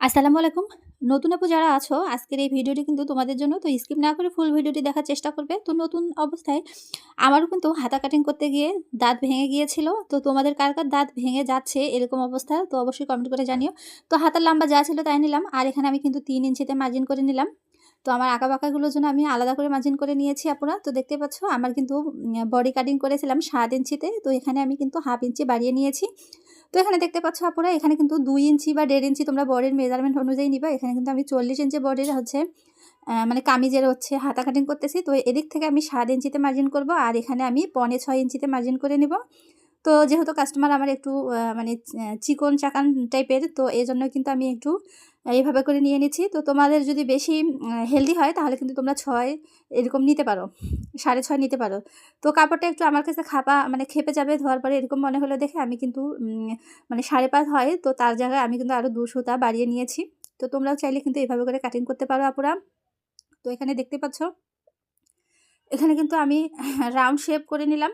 আসসালামু আলাইকুম। নতুন আপু যারা আছো, আজকের এই ভিডিওটি কিন্তু তোমাদের জন্য, তো স্কিপ না করে ফুল ভিডিওটি দেখার চেষ্টা করবে। তো নতুন অবস্থায় আমারও কিন্তু হাতা কাটিং করতে গিয়ে দাঁত ভেঙে গিয়েছিল, তো তোমাদের কার কার দাঁত ভেঙে যাচ্ছে এরকম অবস্থা, তো অবশ্যই কমেন্ট করে জানিও। তো হাতার লম্বা যা ছিল তাই নিলাম, আর এখানে আমি কিন্তু তিন ইঞ্চিতে মার্জিন করে নিলাম। তো আমার আঁকা বাঁকাগুলোর জন্য আমি আলাদা করে মার্জিন করে নিয়েছি আপনারা তো দেখতে পাচ্ছ, আমার কিন্তু বডি কাটিং করেছিলাম সাত ইঞ্চিতে, তো এখানে আমি কিন্তু হাফ ইঞ্চি বাড়িয়ে নিয়েছি। তো এখানে দেখতে পাচ্ছ আপনারা এখানে কিন্তু দুই ইঞ্চি বা দেড় ইঞ্চি তোমরা বডির মেজারমেন্ট অনুযায়ী নিবা। এখানে কিন্তু আমি চল্লিশ ইঞ্চি বডির হচ্ছে মানে কামিজের হচ্ছে হাতা কাটিং করতেছি। তো এদিক থেকে আমি সাত ইঞ্চিতে মার্জিন করব আর এখানে আমি পনে ছয় ইঞ্চিতে মার্জিন করে নিব। তো যেহেতু কাস্টমার আমার একটু মানে চিকন চাকান টাইপের তো এই জন্য কিন্তু আমি একটু এইভাবে করে নিয়ে নিচ্ছি। তো তোমাদের যদি বেশি হেলদি হয়, তাহলে কিন্তু তোমরা ছয় এরকম নিতে পারো, সাড়ে ছয় নিতে পারো। তো কাপড়টা একটু আমার কাছে খাপা মানে খেপে যাবে, ধোয়ার পরে এরকম মনে হলো দেখে আমি কিন্তু মানে সাড়ে পাঁচ হয়, তো তার জায়গায় আমি কিন্তু আরও দু সুতা বাড়িয়ে নিয়েছি। তো তোমরাও চাইলে কিন্তু এভাবে করে কাটিং করতে পারো আপুরা। তো এখানে দেখতে পাচ্ছ, এখানে কিন্তু আমি রাউন্ড শেপ করে নিলাম।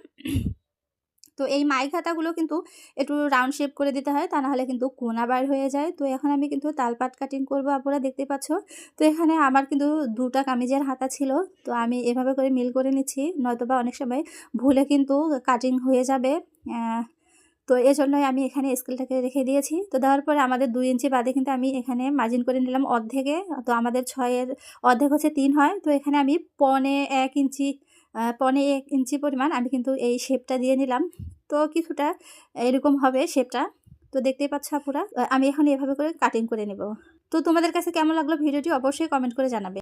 তো এই মাই খাতাগুলো কিন্তু একটু রাউন্ড শেপ করে দিতে হয়, তা নাহলে কিন্তু কোনা বার হয়ে যায়। তো এখন আমি কিন্তু তালপাট কাটিং করব আপনারা দেখতে পাচ্ছ? তো এখানে আমার কিন্তু দুটা কামিজের হাতা ছিল, তো আমি এভাবে করে মিল করে নিচ্ছি, নয়তোবা অনেক সময় ভুলে কিন্তু কাটিং হয়ে যাবে। তো এই জন্যই আমি এখানে স্কেলটাকে রেখে দিয়েছি। তো দেওয়ার পরে আমাদের দুই ইঞ্চি বাদে কিন্তু আমি এখানে মার্জিন করে নিলাম অর্ধেকে, তো আমাদের ছয়ের অর্ধেক হচ্ছে তিন হয়। তো এখানে আমি পনে এক ইঞ্চি পনে এক ইঞ্চি পরিমাণ আমি কিন্তু এই শেপটা দিয়ে নিলাম। তো কিছুটা এরকম হবে শেপটা তো দেখতেই পাচ্ছ আপুরা আমি এখন এভাবে করে কাটিং করে নেব। তো তোমাদের কাছে কেমন লাগল ভিডিওটি অবশ্যই কমেন্ট করে জানাবে।